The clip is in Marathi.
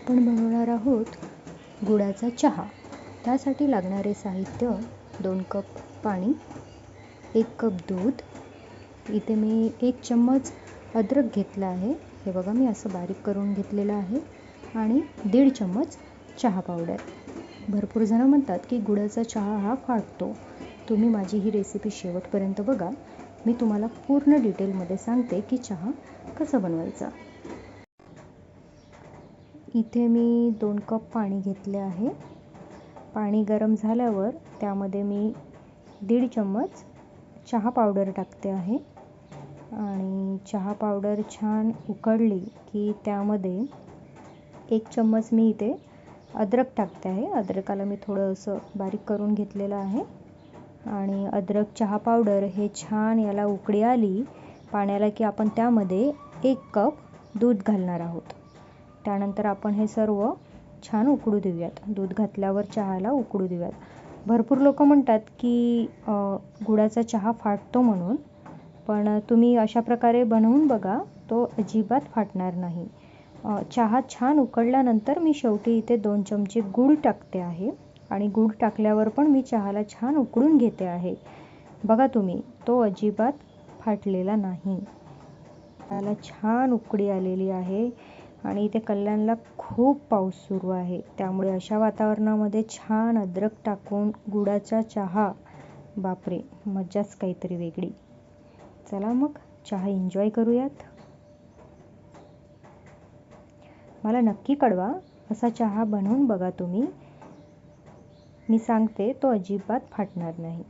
आपण बनवणार आहोत गुळाचा चहा. त्यासाठी लागणारे साहित्य दोन कप पाणी एक कप दूध. इथे मी एक चम्मच अद्रक घेतला आहे. हे बघा मी असं बारीक करून घेतलेलं आहे. आणि दीड चम्मच चहा पावडर. भरपूर जणं म्हणतात की गुळाचा चहा हा फाटतो. तुम्ही माझी ही रेसिपी शेवटपर्यंत बघा. मी तुम्हाला पूर्ण डिटेलमध्ये सांगते की चहा कसा बनवायचा. इथे मी दोन कप पाणी घेतले आहे. पाणी गरम झाल्यावर त्यामध्ये मी दीड चम्मच चहा पावडर टाकते आहे. आणि चहा पावडर छान उकळली की त्यामध्ये एक चम्मच मी इथे अद्रक टाकते आहे. अद्रकाला मी थोडं असं बारीक करून घेतलेलं आहे. आणि अद्रक चहा पावडर हे छान याला उकळी आली पाण्याला की आपण त्यामध्ये एक कप दूध घालणार आहोत. त्यानंतर आपण हे सर्व छान उकळू देऊयात. दूध घातल्यावर चहाला उकळू देऊयात. भरपूर लोक म्हणतात की गुळाचा चहा फाटतो म्हणून पण तुम्ही अशा प्रकारे बनवून बघा तो अजिबात फाटणार नाही. चहा छान उकळल्यानंतर मी शेवटी इथे दोन चमचे गूळ टाकते आहे आणि गूळ टाकल्यावर पण मी चहाला छान उकळून घेते आहे. बघा तुम्ही तो अजिबात फाटलेला नाही. त्याला छान उकडी आलेली आहे. आणि इथे कल्याणला खूप पाऊस सुरू आहे. त्यामुळे अशा वातावरणामध्ये छान अद्रक टाकून गुडाचा चहा. बापरे मज्जाच काहीतरी वेगळी. चला मग चहा एन्जॉय करूयात. मला नक्की कळवा असा चहा बनवून बघा तुम्ही. मी सांगते तो अजिबात फाटणार नाही.